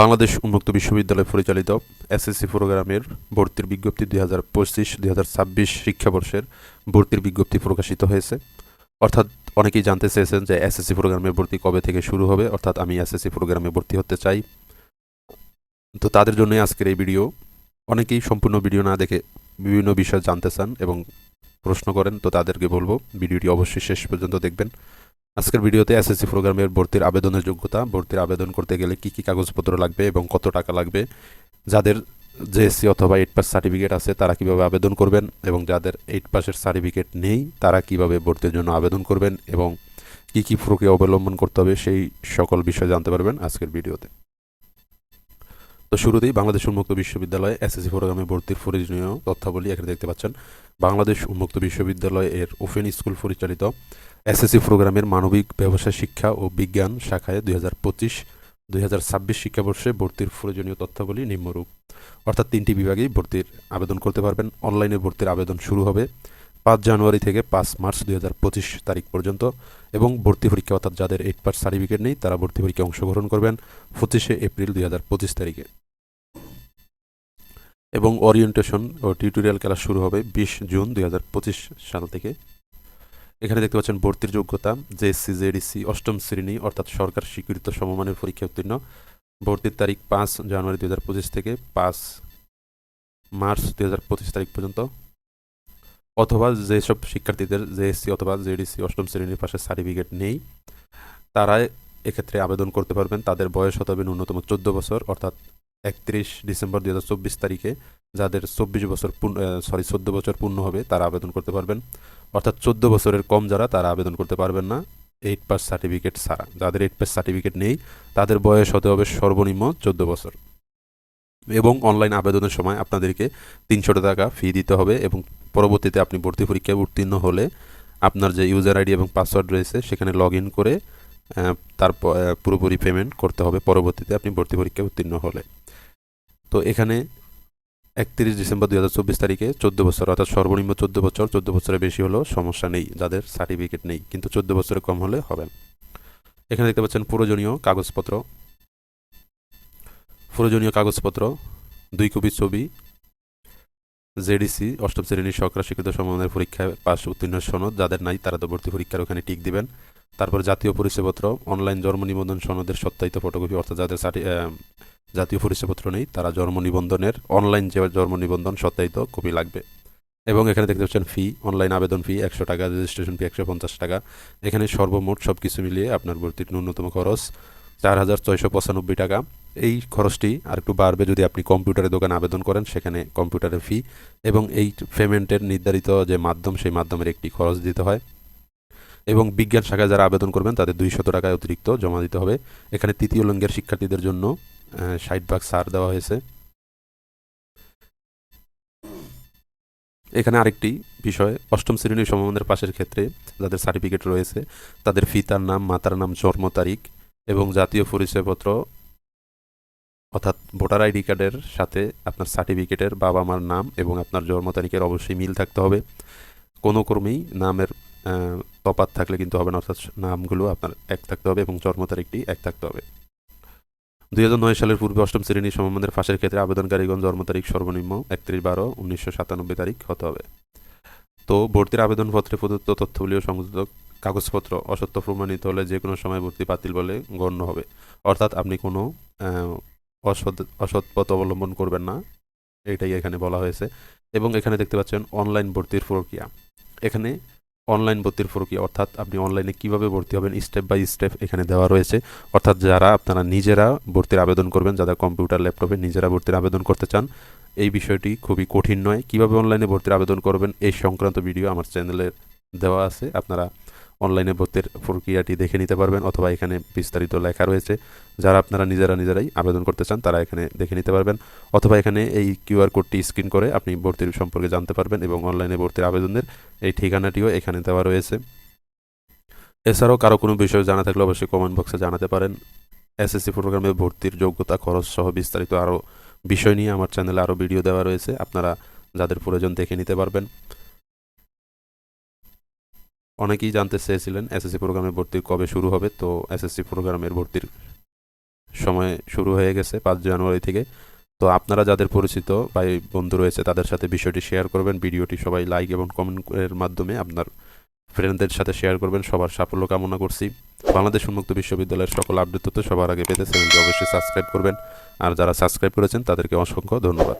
বাংলাদেশ উন্মুক্ত বিশ্ববিদ্যালয় পরিচালিত এসএসসি প্রোগ্রামের ভর্তির বিজ্ঞপ্তি দুই হাজার পঁচিশ, দুই হাজার ছাব্বিশ শিক্ষাবর্ষের ভর্তির বিজ্ঞপ্তি প্রকাশিত হয়েছে। অর্থাৎ অনেকেই জানতে চেয়েছেন যে এসএসসি প্রোগ্রামের ভর্তি কবে থেকে শুরু হবে, অর্থাৎ আমি এসএসসি প্রোগ্রামে ভর্তি হতে চাই। তো তাদের জন্যই আজকের এই ভিডিও। অনেকেই সম্পূর্ণ ভিডিও না দেখে বিভিন্ন বিষয় জানতে চান এবং প্রশ্ন করেন, তো তাদেরকে বলব, ভিডিওটি অবশ্যই শেষ পর্যন্ত দেখবেন। আজকের ভিডিওতে এসএসসি প্রোগ্রামের ভর্তির আবেদনের যোগ্যতা, ভর্তির আবেদন করতে গেলে কি কি কাগজপত্র লাগবে এবং কত টাকা লাগবে, যাদের জেএসসি অথবা এইট পাস সার্টিফিকেট আছে তারা কীভাবে আবেদন করবেন এবং যাদের এইট পাসের সার্টিফিকেট নেই তারা কীভাবে ভর্তির জন্য আবেদন করবেন এবং কি কি প্রক্রিয়া অবলম্বন করতে হবে সেই সকল বিষয় জানতে পারবেন আজকের ভিডিওতে। তো শুরুতেই বাংলাদেশ উন্মুক্ত বিশ্ববিদ্যালয়ে এসএসসি প্রোগ্রামে ভর্তির প্রয়োজনীয় তথ্যাবলী এখানে দেখতে পাচ্ছেন। বাংলাদেশ উন্মুক্ত বিশ্ববিদ্যালয় এর ওপেন স্কুল পরিচালিত এসএসসি প্রোগ্রামের মানবিক, ব্যবসা, শিক্ষা ও বিজ্ঞান শাখায় দুই হাজার পঁচিশ, দুই হাজার ছাব্বিশ শিক্ষাবর্ষে ভর্তির প্রয়োজনীয় তথ্যাবলী নিম্নরূপ। অর্থাৎ তিনটি বিভাগেই ভর্তির আবেদন করতে পারবেন। অনলাইনে ভর্তির আবেদন শুরু হবে পাঁচ জানুয়ারি থেকে পাঁচ মার্চ দুই হাজার পঁচিশ তারিখ পর্যন্ত এবং ভর্তি পরীক্ষা অর্থাৎ যাদের এইট পাস সার্টিফিকেট নেই, তারা ভর্তি পরীক্ষায় অংশগ্রহণ করবেন পঁচিশে এপ্রিল দুই হাজার পঁচিশ তারিখে। এবং ওরিয়েন্টেশন ও টিউটোরিয়াল ক্লাস শুরু হবে বিশ জুন দুই হাজার পঁচিশ সাল থেকে। এখানে দেখতে পাচ্ছেন ভর্তির যোগ্যতা জেএসসি জেডিসি অষ্টম শ্রেণি, অর্থাৎ সরকার স্বীকৃত সমমানের পরীক্ষা উত্তীর্ণ। ভর্তির তারিখ পাঁচ জানুয়ারি দুই হাজার পঁচিশ থেকে পাঁচ মার্চ দুই হাজার পঁচিশ তারিখ পর্যন্ত। অথবা যেসব শিক্ষার্থীদের জেএসসি অথবা জেডিসি অষ্টম শ্রেণির পাশে সার্টিফিকেট নেই তারা এক্ষেত্রে আবেদন করতে পারবেন। তাদের বয়স হতে হবে ন্যূনতম চোদ্দ বছর, অর্থাৎ একত্রিশ ডিসেম্বর দু হাজার চব্বিশ তারিখে যাদের চব্বিশ বছর সরি চোদ্দ বছর পূর্ণ হবে, তারা আবেদন করতে পারবেন। অর্থাৎ চোদ্দ বছরের কম যারা, তারা আবেদন করতে পারবেন না। এইট পাস সার্টিফিকেট ছাড়া। যাদের এইট পাস সার্টিফিকেট নেই, তাদের বয়স হতে হবে সর্বনিম্ন চোদ্দ বছর। এবং অনলাইন আবেদনের সময় আপনাদেরকে তিনশো টাকা ফি দিতে হবে এবং পরবর্তীতে আপনি ভর্তি পরীক্ষায় উত্তীর্ণ হলে আপনার যে ইউজার আইডি এবং পাসওয়ার্ড রয়েছে, সেখানে লগ ইন করে তারপর পুরোপুরি পেমেন্ট করতে হবে। পরবর্তীতে আপনি ভর্তি পরীক্ষায় উত্তীর্ণ হলে। তো এখানে একত্রিশ ডিসেম্বর দুই হাজার চব্বিশ তারিখে চোদ্দ বছর, অর্থাৎ সর্বনিম্ন চোদ্দ বছর, চোদ্দ বছরের বেশি হলেও সমস্যা নেই, যাদের সার্টিফিকেট নেই, কিন্তু চোদ্দ বছরের কম হলে হবে এখানে দেখতে পাচ্ছেন প্রয়োজনীয় কাগজপত্র। প্রয়োজনীয় কাগজপত্র, দুই কপি ছবি, জেডিসি, অষ্টম শ্রেণির সরকার স্বীকৃত সমানের পরীক্ষায় পাশ উত্তীর্ণ সনদ, যাদের নাই তারা তো ভর্তি পরীক্ষার ওখানে টিক দিবেন। তারপর জাতীয় পরিচয়পত্র অনলাইন জন্ম নিবন্ধন সনদের সত্যায়িত ফটোকপি অর্থাৎ যাদের জাতীয় পরিচয়পত্র নেই, তারা জন্ম নিবন্ধনের অনলাইন যে জন্ম নিবন্ধন সত্যায়িত কপি লাগবে। এবং এখানে দেখতে পাচ্ছেন ফি অনলাইন আবেদন ফি একশো টাকা রেজিস্ট্রেশন ফি একশো পঞ্চাশ টাকা। এখানে সর্বমোট সব কিছু মিলিয়ে আপনার ভর্তির ন্যূনতম খরচ চার হাজার ছয়শো পঁচানব্বই টাকা। এই খরচটি আর একটু বাড়বে যদি আপনি কম্পিউটারের দোকানে আবেদন করেন, সেখানে কম্পিউটারের ফি এবং এই পেমেন্টের নির্ধারিত যে মাধ্যম, সেই মাধ্যমের একটি খরচ দিতে হয়। এবং বিজ্ঞান শাখায় যারা আবেদন করবেন, তাদের দুইশত টাকায় অতিরিক্ত জমা দিতে হবে। এখানে তৃতীয় লিঙ্গের শিক্ষার্থীদের জন্য ষাট ভাগ ছাড় দেওয়া হয়েছে। এখানে আরেকটি বিষয়, অষ্টম শ্রেণির সমমানের পাশের ক্ষেত্রে যাদের সার্টিফিকেট রয়েছে, তাদের পিতার নাম, মাতার নাম, জন্ম তারিখ এবং জাতীয় পরিচয়পত্র অর্থাৎ ভোটার আইডি কার্ডের সাথে আপনার সার্টিফিকেটের বাবা মার নাম এবং আপনার জন্ম তারিখের অবশ্যই মিল থাকতে হবে। কোনো ক্রমেই নামের তফাত থাকলে কিন্তু হবে না, অর্থাৎ নামগুলো আপনার এক থাকতে হবে এবং জন্ম তারিখটি এক থাকতে হবে। দুই হাজার নয় সালের পূর্বে অষ্টম শ্রেণি সমমানের ফাঁসের ক্ষেত্রে আবেদনকারীগণ জন্ম তারিখ সর্বনিম্ন একত্রিশ বারো উনিশশো সাতানব্বই তারিখ হতে হবে। তো ভর্তির আবেদনপত্রে প্রদত্ত তথ্যগুলিও সংযুক্ত কাগজপত্র, অসত্য প্রমাণিত হলে যে কোনো সময় ভর্তি বাতিল বলে গণ্য হবে। অর্থাৎ আপনি কোনো অসৎ অসৎ পথ অবলম্বন করবেন না, এটাই এখানে বলা হয়েছে। এবং এখানে দেখতে পাচ্ছেন অনলাইন ভর্তির প্রক্রিয়া। এখানে অনলাইন ভর্তির প্রক্রিয়া অর্থাৎ আপনি অনলাইনে কীভাবে ভর্তি হবেন? স্টেপ বাই স্টেপ এখানে দেওয়া রয়েছে। অর্থাৎ যারা আপনারা নিজেরা ভর্তির আবেদন করবেন, যারা কম্পিউটার ল্যাপটপে নিজেরা ভর্তির আবেদন করতে চান, এই বিষয়টি খুবই কঠিন নয়। কীভাবে অনলাইনে ভর্তির আবেদন করবেন? এই সংক্রান্ত ভিডিও আমার চ্যানেলে দেওয়া আছে। আপনারা অনলাইনে ভর্তির প্রক্রিয়াটি দেখে নিতে পারবেন অথবা এখানে বিস্তারিত লেখা রয়েছে। যারা আপনারা নিজেরা নিজেরাই আবেদন করতে চান, তারা এখানে দেখে নিতে পারবেন। অথবা এখানে এই কিউআর কোডটি স্ক্রিন করে আপনি ভর্তির সম্পর্কে জানতে পারবেন এবং অনলাইনে ভর্তির আবেদনের এই ঠিকানাটিও এখানে দেওয়া রয়েছে। এছাড়াও কারও কোনো বিষয় জানা থাকলে অবশ্যই কমেন্ট বক্সে জানাতে পারেন। এসএসসি প্রোগ্রামে ভর্তির যোগ্যতা, খরচ সহ বিস্তারিত আরও বিষয় নিয়ে আমার চ্যানেলে আরও ভিডিও দেওয়া রয়েছে। আপনারা যাদের প্রয়োজন দেখে নিতে পারবেন। অনেকেই জানতে চেয়েছিলেন এসএসসি প্রোগ্রামে ভর্তির কবে শুরু হবে। তো এসএসসি প্রোগ্রামের ভর্তির সময় শুরু হয়ে গেছে পাঁচ জানুয়ারি থেকে। তো আপনারা যাদের পরিচিত ভাই বন্ধু রয়েছে, তাদের সাথে বিষয়টি শেয়ার করবেন। ভিডিওটি সবাই লাইক এবং কমেন্টের মাধ্যমে আপনার ফ্রেন্ডদের সাথে শেয়ার করবেন। সবার সাফল্য কামনা করছি। বাংলাদেশ উন্মুক্ত বিশ্ববিদ্যালয়ের সকল আপডেট তথ্য সবার আগে পেতে চ্যানেলটি অবশ্যই সাবস্ক্রাইব করবেন। আর যারা সাবস্ক্রাইব করেছেন, তাদেরকে অসংখ্য ধন্যবাদ।